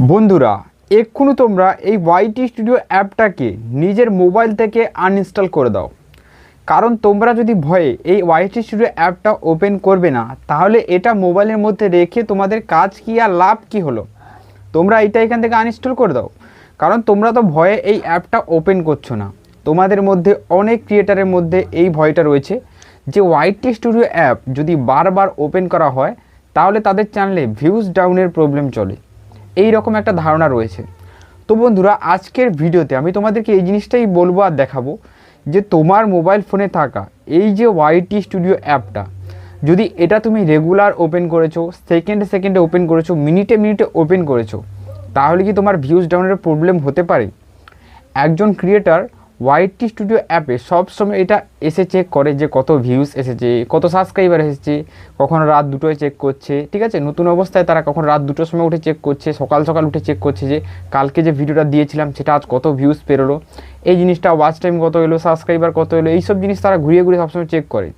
বন্ধুরা, এক্ষুনি তোমরা এই ওয়াইটি স্টুডিও অ্যাপটাকে নিজের মোবাইল থেকে আনইনস্টল করে দাও। কারণ তোমরা যদি ভয়ে এই ওয়াইটি স্টুডিও অ্যাপটা ওপেন করবে না, তাহলে এটা মোবাইলের মধ্যে রেখে তোমাদের কাজ কী আর লাভ কী হলো? তোমরা এটা এখান থেকে আনইনস্টল করে দাও। কারণ তোমরা তো ভয়ে এই অ্যাপটা ওপেন করছ না। তোমাদের মধ্যে অনেক ক্রিয়েটারের মধ্যে এই ভয়টা রয়েছে যে ওয়াইটি স্টুডিও অ্যাপ যদি বারবার ওপেন করা হয়, তাহলে তাদের চ্যানেলে ভিউজ ডাউনের প্রবলেম চলে। এই রকম একটা ধারণা রয়েছে। তো বন্ধুরা, আজকের ভিডিওতে আমি তোমাদেরকে এই জিনিসটাই বলব আর দেখাবো যে তোমার মোবাইল ফোনে থাকা এই যে ওয়াইটি স্টুডিও অ্যাপটা, যদি এটা তুমি রেগুলার ওপেন করেছ সেকেন্ডে সেকেন্ডে ওপেন করেছ মিনিটে মিনিটে ওপেন করেছ, তাহলে কি তোমার ভিউজ ডাউনের প্রবলেম হতে পারে? একজন ক্রিয়েটার ওয়াইটি স্টুডিও অ্যাপে সবসময় এটা এসে চেক করে যে কত ভিউজ এসেছে, কত সাবস্ক্রাইবার এসেছে, কখন রাত দুটোয় চেক করছে, ঠিক আছে? নতুন অবস্থায় তারা কখন রাত দুটোর সময় উঠে চেক করছে, সকাল সকাল উঠে চেক করছে যে কালকে যে ভিডিওটা দিয়েছিলাম সেটা আজ কত ভিউজ পেরোলো, এই জিনিসটা ওয়াচ টাইম কত এলো সাবস্ক্রাইবার কত এলো, এইসব জিনিস তারা ঘুরিয়ে ঘুরিয়ে সবসময় চেক করে।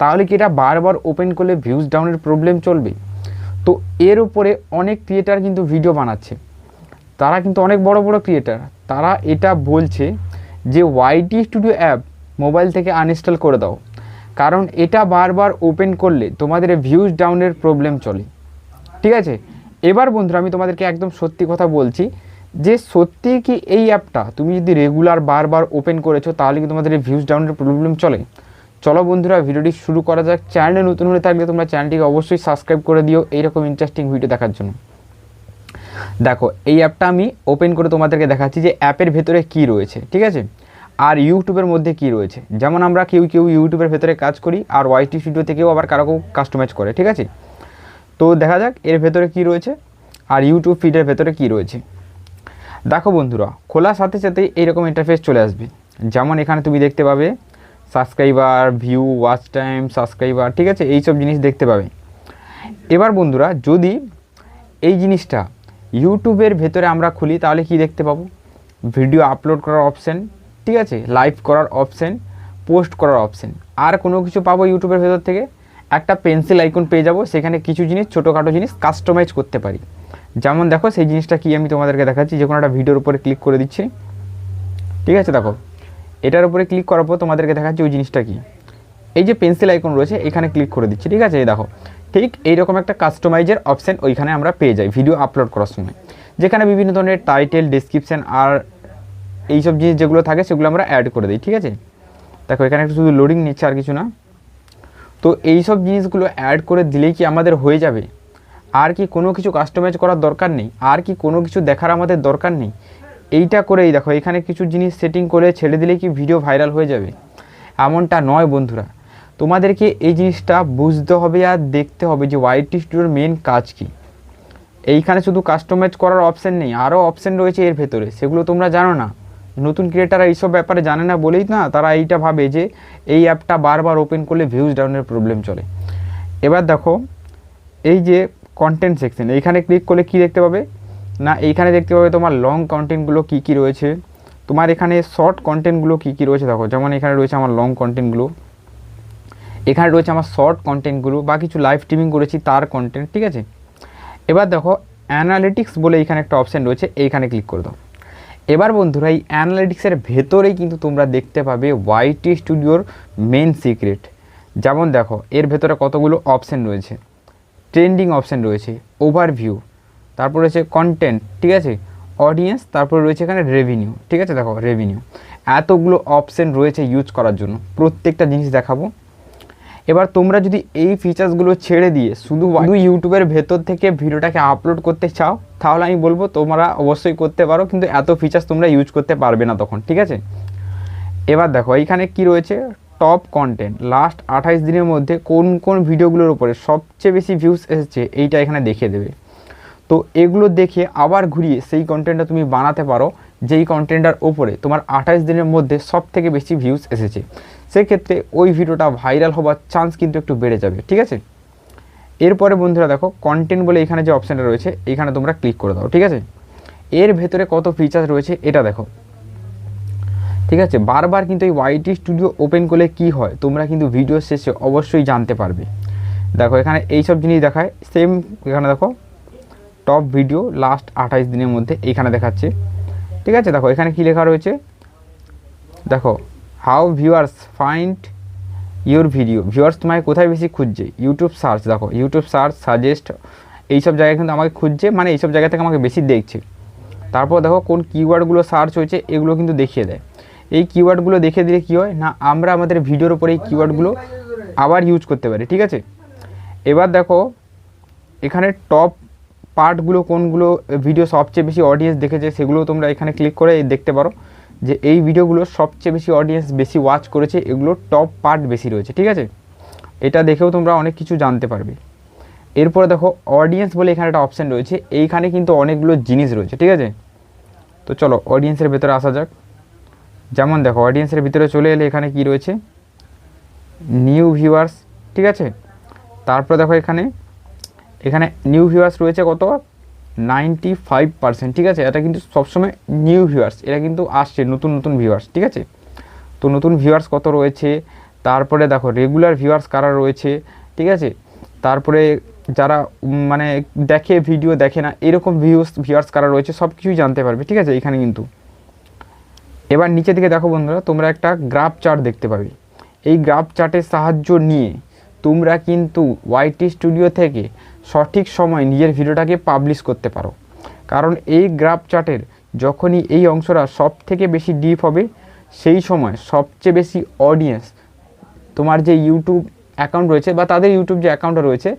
তাহলে কি এটা বারবার ওপেন করলে ভিউজ ডাউনের প্রবলেম চলবে? তো এর উপরে অনেক ক্রিয়েটার কিন্তু ভিডিও বানাচ্ছে। তারা কিন্তু অনেক বড় বড় ক্রিয়েটার তারা এটা বলছে যে ওয়াইটি স্টুডিও অ্যাপ মোবাইল থেকে আনইনস্টল করে দাও। কারণ এটা বারবার ওপেন করলে তোমাদের ভিউজ ডাউনের প্রবলেম চলে। ঠিক আছে? এবার বন্ধুরা, আমি তোমাদেরকে একদম সত্যি কথা বলছি যে সত্যি কি এই অ্যাপটা তুমি যদি রেগুলার বারবার ওপেন করেছ, তাহলে কি তোমাদের ভিউজ ডাউনের প্রবলেম চলে? চলো বন্ধুরা, ভিডিওটি শুরু করা যাক। চ্যানেলে নতুন হয়ে থাকলে তোমরা চ্যানেলটিকে অবশ্যই সাবস্ক্রাইব করে দিও। এইরকম ইন্টারেস্টিং ভিডিও দেখার জন্য। দেখো, এই অ্যাপটা আমি ওপেন করে তোমাদেরকে দেখাচ্ছি যে অ্যাপের ভেতরে কি রয়েছে, ঠিক আছে? আর ইউটিউবের মধ্যে কি রয়েছে? যেমন আমরা কেউ কেউ ইউটিউবের ভেতরে কাজ করি আর ওয়াইটি স্টুডিও থেকেও আবার কারও কেউ কাস্টমাইজ করে, ঠিক আছে? তো দেখা যাক, এর ভেতরে কি রয়েছে আর ইউটিউব ফিডের ভেতরে কি রয়েছে। দেখো বন্ধুরা, খোলার সাথে সাথেই এইরকম ইন্টারফেস চলে আসবে। যেমন এখানে তুমি দেখতে পাবে subscriber view watch time subscriber ঠিক আছে? এইসব জিনিস দেখতে পাবে। এবার বন্ধুরা, যদি এই জিনিসটা ইউটিউবের ভেতরে আমরা খুলি, তাহলে কি দেখতে পাবো? ভিডিও আপলোড করার অপশান, ঠিক আছে? লাইভ করার অপশান, পোস্ট করার অপশান। আর কোনো কিছু পাবো ইউটিউবের ভেতর থেকে? একটা পেন্সিল আইকন পেয়ে যাব, সেখানে কিছু জিনিস, ছোটোখাটো জিনিস কাস্টমাইজ করতে পারি। যেমন দেখো, সেই জিনিসটা কি আমি তোমাদেরকে দেখাচ্ছি, যে কোনো একটা ভিডিওর উপরে ক্লিক করে দিচ্ছি। ঠিক আছে, দেখো? এটার উপরে ক্লিক করার পর তোমাদেরকে দেখাচ্ছি ওই জিনিসটা কি। এই যে পেন্সিল আইকন রয়েছে, এখানে ক্লিক করে দিচ্ছি, ঠিক আছে? এই দেখো, ঠিক এইরকম একটা কাস্টমাইজের অপশান ওইখানে আমরা পেয়ে যাই ভিডিও আপলোড করার সময়। যেখানে বিভিন্ন ধরনের টাইটেল ডিসক্রিপশান আর এইসব জিনিস যেগুলো থাকে, সেগুলো আমরা অ্যাড করে দিই, ঠিক আছে? দেখো, এখানে একটু শুধু লোডিং নিচ্ছে আর কিছু না। তো এই সব জিনিসগুলো অ্যাড করে দিলেই কি আমাদের হয়ে যাবে? আর কি কোনো কিছু কাস্টমাইজ করার দরকার নেই? আর কি কোনো কিছু দেখার আমাদের দরকার নেই? এইটা করেই দেখো, এখানে কিছু জিনিস সেটিং করে ছেড়ে দিলে কি ভিডিও ভাইরাল হয়ে যাবে? এমনটা নয় বন্ধুরা। তোমাদেরকে এই জিনিসটা বুঝতে হবে আর দেখতে হবে যে ওয়াইটি স্টুডিওর মেন কাজ কী। এইখানে শুধু কাস্টমাইজ করার অপশান নেই আরও অপশান রয়েছে এর ভেতরে, সেগুলো তোমরা জানো না। নতুন ক্রিয়েটাররা এইসব ব্যাপারে জানে না বলেই না, তারা এইটা ভাবে যে এই অ্যাপটা বারবার ওপেন করলে ভিউজ ডাউনের প্রবলেম চলে। এবার দেখো, এই যে কন্টেন্ট সেকশন এইখানে ক্লিক করলে কি দেখতে পাবে? না, এইখানে দেখতে পাবে তোমার লং কন্টেন্টগুলো কী কী রয়েছে? তোমার এখানে শর্ট কন্টেন্টগুলো কী কী রয়েছে? দেখো, যেমন এখানে রয়েছে আমার লং কন্টেন্টগুলো এখানে রয়েছে আমার শর্ট কন্টেন্টগুলো বা কিছু লাইভ স্ট্রিমিং করেছি তার কন্টেন্ট ঠিক আছে? এবার দেখো অ্যানালিটিক্স বলে এইখানে একটা অপশান রয়েছে, এইখানে ক্লিক করে দাও। এবার বন্ধুরা, এই অ্যানালিটিক্সের ভেতরেই কিন্তু তোমরা দেখতে পাবে ওয়াইটি স্টুডিওর মেন সিক্রেট যেমন দেখো, এর ভেতরে কতগুলো অপশান রয়েছে। ট্রেন্ডিং অপশান রয়েছে ওভারভিউ তারপর রয়েছে কন্টেন্ট ঠিক আছে? অডিয়েন্স তারপর রয়েছে এখানে রেভিনিউ ঠিক আছে? দেখো রেভিনিউ এতগুলো অপশান রয়েছে ইউজ করার জন্য। প্রত্যেকটা জিনিস দেখাবো। এবার তোমরা যদি এই ফিচার্সগুলো ছেড়ে দিয়ে শুধু শুধু ইউটিউবের ভেতর থেকে ভিডিওটাকে আপলোড করতে চাও তাহলে আমি বলব তোমরা অবশ্যই করতে পারো কিন্তু এত ফিচার্স তোমরা ইউজ করতে পারবে না তখন ঠিক আছে? এবার দেখো এইখানে কি রয়েছে? টপ কন্টেন্ট লাস্ট আঠাইশ দিনের মধ্যে কোন কোন ভিডিওগুলোর উপরে সবচেয়ে বেশি ভিউস এসেছে এইটা এখানে দেখিয়ে দেবে। তো এগুলো দেখে আবার ঘুরিয়ে সেই কন্টেন্টটা তুমি বানাতে পারো যেই কন্টেন্টটার ওপরে তোমার আঠাইশ দিনের মধ্যে সব থেকে বেশি ভিউজ এসেছে, সেক্ষেত্রে ওই ভিডিওটা ভাইরাল হবার চান্স কিন্তু একটু বেড়ে যাবে, ঠিক আছে? এরপরে বন্ধুরা দেখো কন্টেন্ট বলে এখানে যে অপশানটা রয়েছে, এখানে তোমরা ক্লিক করে দাও, ঠিক আছে? এর ভেতরে কত ফিচার্স রয়েছে এটা দেখো। ঠিক আছে? বারবার কিন্তু এই ওয়াইটি স্টুডিও ওপেন করলে কি হয়, তোমরা কিন্তু ভিডিও শেষে অবশ্যই জানতে পারবে। দেখো, এখানে এইসব জিনিস দেখায় সেম এখানে দেখো টপ ভিডিও লাস্ট আঠাইশ দিনের মধ্যে এইখানে দেখাচ্ছে। ঠিক আছে? দেখো, এখানে কী লেখা রয়েছে? দেখো how viewers find your video viewers তোমাকে কোথায় বেশি খুঁজছে? ইউটিউব সার্চ দেখো ইউটিউব সার্চ সাজেস্ট এইসব জায়গায় কিন্তু আমাকে খুঁজছে মানে এইসব জায়গা থেকে আমাকে বেশি দেখছে। তারপর দেখো, কোন কিওয়ার্ডগুলো সার্চ হয়েছে, এগুলো কিন্তু দেখিয়ে দেয়। এই কিওয়ার্ডগুলো দেখে দিলে কী হয়? না, আমরা আমাদের ভিডিওর উপরে এই কিওয়ার্ডগুলো আবার ইউজ করতে পারি, ঠিক আছে? এবার দেখো, এখানে টপ পার্টগুলো, কোনগুলো ভিডিও সবচেয়ে বেশি অডিয়েন্স দেখেছে সেগুলো তোমরা এখানে ক্লিক করে দেখতে পারো। যে এই ভিডিওগুলো সবচেয়ে বেশি অডিয়েন্স বেশি ওয়াচ করেছে, এগুলো টপ পার্ট বেশি রয়েছে, ঠিক আছে? এটা দেখেও তোমরা অনেক কিছু জানতে পারবে। এরপরে দেখো অডিয়েন্স বলে এখানে একটা অপশান রয়েছে, এইখানে কিন্তু অনেকগুলো জিনিস রয়েছে, ঠিক আছে? তো চলো অডিয়েন্সের ভেতরে আসা যাক। যেমন দেখো অডিয়েন্সের ভিতরে চলে এলে এখানে কি রয়েছে? নিউ ভিউয়ার্স ঠিক আছে? তারপর দেখো এখানে এখানে নিউ ভিউয়ার্স রয়েছে কত? নাইনটি ফাইভ পার্সেন্ট ঠিক আছে? এটা কিন্তু সবসময় নিউ ভিউয়ার্স এটা কিন্তু আসছে, নতুন নতুন ভিউয়ার্স ঠিক আছে? তো নতুন ভিউয়ার্স কত রয়েছে? তারপরে দেখো রেগুলার ভিউয়ার্স কারা রয়েছে? ঠিক আছে? তারপরে যারা মানে দেখে ভিডিও দেখে না, এরকম ভিউস ভিউয়ার্স কারা রয়েছে সব কিছুই জানতে পারবে, ঠিক আছে? এখানে কিন্তু। এবার নিচে দিকে দেখো বন্ধুরা, তোমরা একটা গ্রাফ চার্ট দেখতে পাবে। এই গ্রাফ চার্টের সাহায্য নিয়ে তোমরা কিন্তু ওয়াইটি স্টুডিও থেকে সঠিক সময় নিজের ভিডিওটাকে পাবলিশ করতে পারো। কারণ এই গ্রাফ চার্টের যখনই এই অংশটা সব থেকে বেশি ডিপ হবে, সেই সময় সবচেয়ে বেশি অডিয়েন্স তোমার যে ইউটিউব অ্যাকাউন্ট রয়েছে বা তাদের ইউটিউব যে অ্যাকাউন্টটা রয়েছে,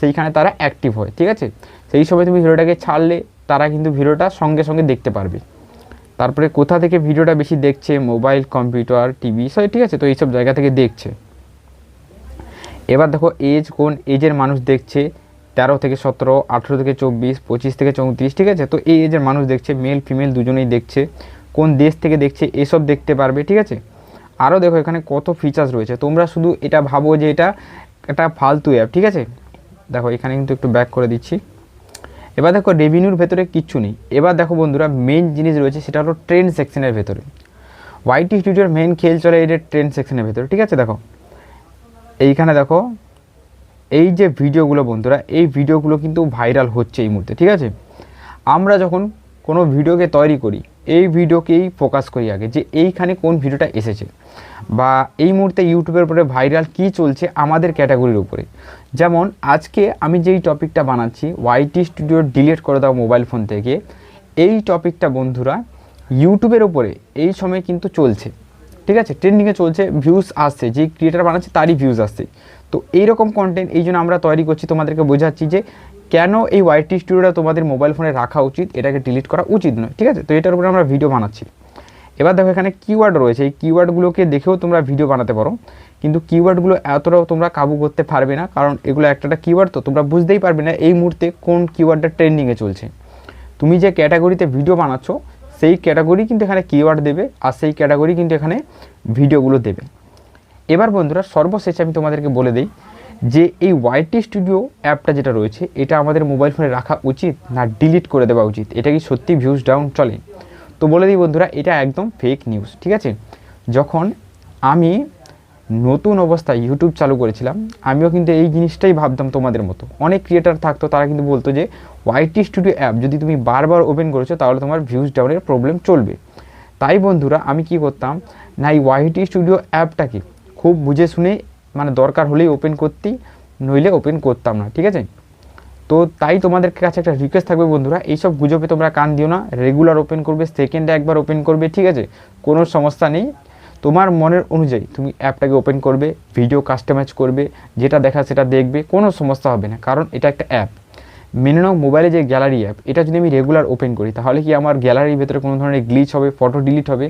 সেইখানে তারা অ্যাক্টিভ হয়, ঠিক আছে? সেই সময় তুমি ভিডিওটাকে ছাড়লে তারা কিন্তু ভিডিওটা সঙ্গে সঙ্গে দেখতে পারবে। তারপরে কোথা থেকে ভিডিওটা বেশি দেখছে মোবাইল কম্পিউটার টিভি সব ঠিক আছে? তো এইসব জায়গা থেকে দেখছে। এবার দেখো এজ কোন এজের মানুষ দেখছে তেরো থেকে সতেরো, আঠেরো থেকে চব্বিশ, পঁচিশ থেকে চৌত্রিশ, ঠিক আছে? তো এই এজের মানুষ দেখছে মেল ফিমেল দুজনেই দেখছে, কোন দেশ থেকে দেখছে, এসব দেখতে পারবে, ঠিক আছে? আরও দেখো এখানে কত ফিচার্স রয়েছে। তোমরা শুধু এটা ভাবো যে এটা একটা ফালতু অ্যাপ ঠিক আছে? দেখো, এখানে কিন্তু একটু ব্যাক করে দিচ্ছি। এবার দেখো রেভিনিউর ভেতরে কিচ্ছু নেই। এবার দেখো বন্ধুরা মেন জিনিস রয়েছে, সেটা হলো ট্রেন্ড সেকশনের ভেতরে। ওয়াইটি স্টুডিওর মেন খেল চলে এটা ট্রেন্ড সেকশনের ভেতরে, ঠিক আছে? দেখো, এইখানে দেখো এই যে ভিডিওগুলো বন্ধুরা, এই ভিডিওগুলো কিন্তু ভাইরাল হচ্ছে এই মুহূর্তে, ঠিক আছে? আমরা যখন কোনো ভিডিওকে তৈরি করি, এই ভিডিওকেই ফোকাস করি আগে যে এইখানে কোন ভিডিওটা এসেছে বা এই মুহূর্তে ইউটিউবের উপরে ভাইরাল কি চলছে আমাদের ক্যাটাগরির উপরে। যেমন, আজকে আমি যেই টপিকটা বানাচ্ছি ওয়াইটি স্টুডিও ডিলিট করে দাও মোবাইল ফোন থেকে, এই টপিকটা বন্ধুরা ইউটিউবের উপরে এই সময় কিন্তু চলছে, ঠিক আছে? ট্রেন্ডিংয়ে চলছে ভিউজ আসছে যে ক্রিয়েটার বানাচ্ছে তারই ভিউজ আসছে। তো এইরকম কন্টেন্ট এই জন্য আমরা তৈরি করছি। তোমাদেরকে বোঝাচ্ছি যে কেন এই ওয়াইটি স্টুডিওটা তোমাদের মোবাইল ফোনে রাখা উচিত, এটাকে ডিলিট করা উচিত নয়, ঠিক আছে? তো এটার উপরে আমরা ভিডিও বানাচ্ছি। এবার দেখো এখানে কিওয়ার্ড রয়েছে। এই কিওয়ার্ডগুলোকে দেখেও তোমরা ভিডিও বানাতে পারো। কিন্তু কিওয়ার্ডগুলো এতটাও তোমরা কাবু করতে পারবে না, কারণ এগুলো একটা একটা কিওয়ার্ড তো তোমরা বুঝতেই পারবে না এই মুহূর্তে কোন কিওয়ার্ডটা ট্রেন্ডিংয়ে চলছে। তুমি যে ক্যাটাগরিতে ভিডিও বানাচ্ছ, সেই ক্যাটাগরি কিন্তু এখানে কিওয়ার্ড দেবে আর সেই ক্যাটাগরি কিন্তু এখানে ভিডিওগুলো দেবে। এবার বন্ধুরা সর্বশেষে আমি তোমাদেরকে বলে দিই যে এই ওয়াইটি স্টুডিও অ্যাপটা যেটা রয়েছে, এটা আমাদের মোবাইল ফোনে রাখা উচিত না ডিলিট করে দেওয়া উচিত? এটা কি সত্যি ভিউজ ডাউন চলে? তো বলে দিই বন্ধুরা, এটা একদম ফেক নিউজ ঠিক আছে? যখন আমি নতুন অবস্থায় ইউটিউব চালু করেছিলাম, আমিও কিন্তু এই জিনিসটাই ভাবতাম তোমাদের মতো। অনেক ক্রিয়েটার থাকতো, তারা কিন্তু বলতো যে ওয়াইটি স্টুডিও অ্যাপ যদি তুমি বারবার ওপেন করেছ, তাহলে তোমার ভিউজ ডাউনের প্রবলেম চলবে। তাই বন্ধুরা, আমি কি করতাম, না এই ওয়াইটি স্টুডিও অ্যাপটাকে খুব বুঝে শুনে মানে দরকার হলেই ওপেন করতি, নইলে ওপেন করতাম না, ঠিক আছে? তো তাই তোমাদের কাছে একটা রিকোয়েস্ট থাকবে বন্ধুরা, এইসব গুজবে তোমরা কান দিও না রেগুলার ওপেন করবে সেকেন্ডে একবার ওপেন করবে, ঠিক আছে? কোনো সমস্যা নেই। তোমার মনের অনুযায়ী তুমি অ্যাপটাকে ওপেন করবে ভিডিও কাস্টমাইজ করবে, যেটা দেখা সেটা দেখবে, কোনো সমস্যা হবে না, কারণ এটা একটা অ্যাপ মেনে নাও মোবাইলে যে গ্যালারি অ্যাপ এটা যদি আমি রেগুলার ওপেন করি, তাহলে কি আমার গ্যালারির ভেতরে কোনো ধরনের গ্লিচ হবে ফটো ডিলিট হবে?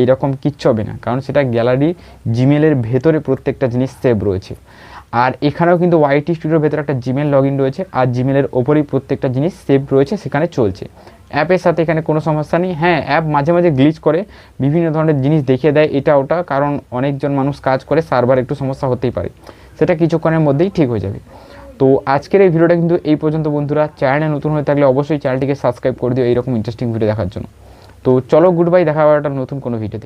এইরকম কিচ্ছু হবে না। কারণ সেটা গ্যালারি জিমেলের ভেতরে প্রত্যেকটা জিনিস সেভ রয়েছে। আর এখানেও কিন্তু ওয়াইটি স্টুডিওর ভেতরে একটা জিমেল লগ রয়েছে আর জিমেলের ওপরেই প্রত্যেকটা জিনিস সেভ রয়েছে, সেখানে চলছে। অ্যাপের সাথে এখানে কোনো সমস্যা নেই। হ্যাঁ অ্যাপ মাঝে মাঝে গ্লিচ করে, বিভিন্ন ধরনের জিনিস দেখিয়ে দেয় এটা ওটা, কারণ অনেকজন মানুষ কাজ করে সার্ভার একটু সমস্যা হতেই পারে। সেটা কিছুক্ষণের মধ্যেই ঠিক হয়ে যাবে। তো আজকের এই ভিডিওটা কিন্তু এই পর্যন্ত, বন্ধুরা। চ্যানেলে নতুন হয়ে থাকলে অবশ্যই চ্যানেলটিকে সাবস্ক্রাইব করে দিও, এইরকম ইন্টারেস্টিং ভিডিও দেখার জন্য। তো চলো গুড বাই দেখা হবে একটা নতুন কোনো ভিডিওতে